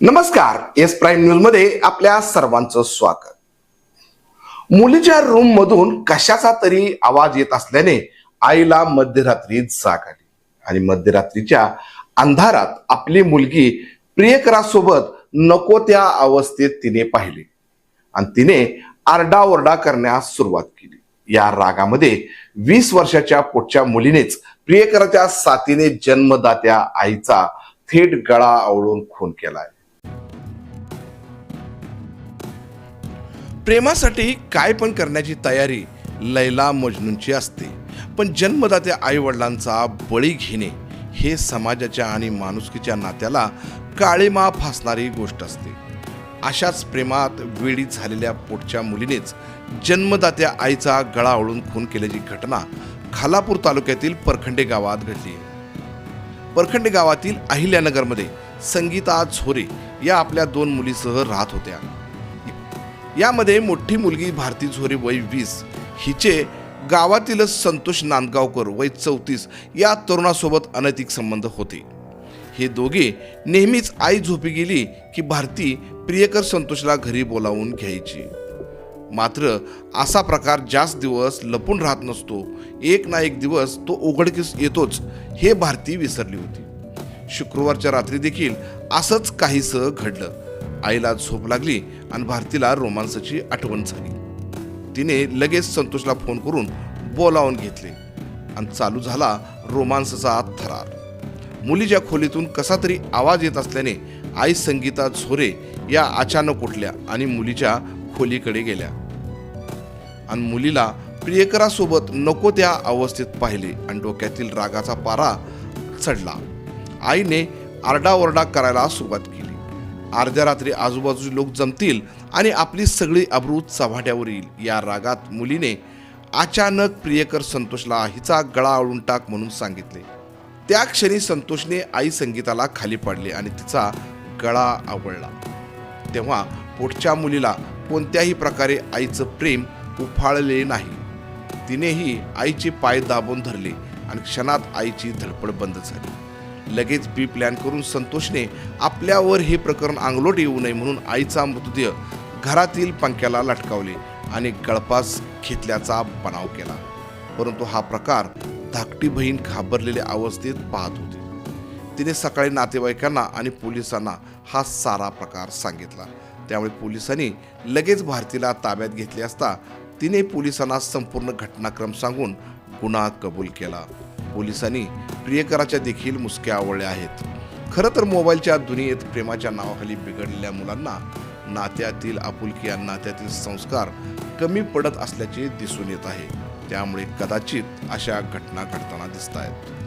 नमस्कार S prime न्यूजमध्ये आपल्या सर्वांचं स्वागत. मुलीच्या रूम मधून कशाचा तरी आवाज येत असल्याने आईला मध्यरात्री जाग आली. आणि मध्यरात्रीच्या अंधारात आपली मुलगी प्रियकरासोबत नको त्या अवस्थेत तिने पाहिले. आणि तिने आरडाओरडा करण्यास सुरुवात केली. या रागामध्ये वीस वर्षाच्या पोटच्या मुलीनेच प्रियकराच्या साथीने जन्मदात्या आईचा थेट गळा आवळून खून केलाय. प्रेमासाठी काय पण करण्याची तयारी लैला मजनूंची असते. पण जन्मदात्या आई वडिलांचा बळी घेणे हे समाजाच्या आणि माणुसकीच्या नात्याला काळीमा फासणारी गोष्ट असते. अशाच प्रेमात वेळी झालेल्या पोटच्या मुलीनेच जन्मदात्या आईचा गळा आवळून खून केल्याची घटना खालापूर तालुक्यातील परखंडे गावात घडली. आहे परखंडे गावातील अहिल्यानगरमध्ये संगीता झोरे या आपल्या दोन मुलीसह राहत होत्या. यामध्ये मोठी मुलगी भारती झोरे वय वीस हिचे गावातीलच संतोष नांदगावकर वय चौतीस या तरुणासोबत अनैतिक संबंध होते. हे दोघे नेहमीच आई झोपी गेली की भारती प्रियकर संतोषला घरी बोलावून घ्यायची. मात्र असा प्रकार जास्त दिवस लपून राहत नसतो. एक ना एक दिवस तो उघडकीस येतोच हे भारती विसरली होती. शुक्रवारच्या रात्री देखील असंच काहीसं घडलं. आईला झोप लागली आणि भारतीला रोमांसाची आठवण झाली. तिने लगेच संतोषला फोन करून बोलावून घेतले आणि चालू झाला रोमांसचा थरार. मुलीच्या खोलीतून कसा तरी आवाज येत असल्याने आई संगीता झोरे या अचानक उठल्या आणि मुलीच्या खोलीकडे गेल्या. आणि मुलीला प्रियकरासोबत नको त्या अवस्थेत पाहिले आणि डोक्यातील रागाचा पारा चढला. आईने आरडाओरडा करायला सुरुवात केली. अर्ध्या रात्री आजूबाजूचे लोक जमतील आणि आपली सगळी अब्रू चव्हाट्यावर येईल. या रागात मुलीने अचानक प्रियकर संतोषला हिचा गळा आळून टाक म्हणून सांगितले. त्या क्षणी संतोषने आई संगीताला खाली पाडले आणि तिचा गळा आवळला. तेव्हा पोटच्या मुलीला कोणत्याही प्रकारे आईचं प्रेम उफाळले नाही. तिनेही आईचे पाय दाबून धरले आणि क्षणात आईची धडपड बंद झाली. लगेच बी प्लॅन करून संतोषने आपल्यावर हे प्रकरण अंगलोट येऊ नये म्हणून आईचा मृतदेह घरातील पंख्याला लटकावले आणि गळपास घेतल्याचा बनाव केला. परंतु हा प्रकार धाकटी बहीण घाबरलेल्या अवस्थेत पाहत होती. तिने सकाळी नातेवाईकांना आणि पोलिसांना हा सारा प्रकार सांगितला. त्यामुळे पोलिसांनी लगेच भारतीला ताब्यात घेतले असता तिने पोलिसांना संपूर्ण घटनाक्रम सांगून गुन्हा कबूल केला. पोलिसांनी प्रियकराच्या देखील मुसक्या आवळल्या आहेत. खरं तर मोबाईलच्या दुनियेत प्रेमाच्या नावाखाली बिघडलेल्या मुलांना नात्यातील आपुलकी आणि नात्यातील संस्कार कमी पडत असल्याचे दिसून येत आहे. त्यामुळे कदाचित अशा घटना घडताना दिसत आहेत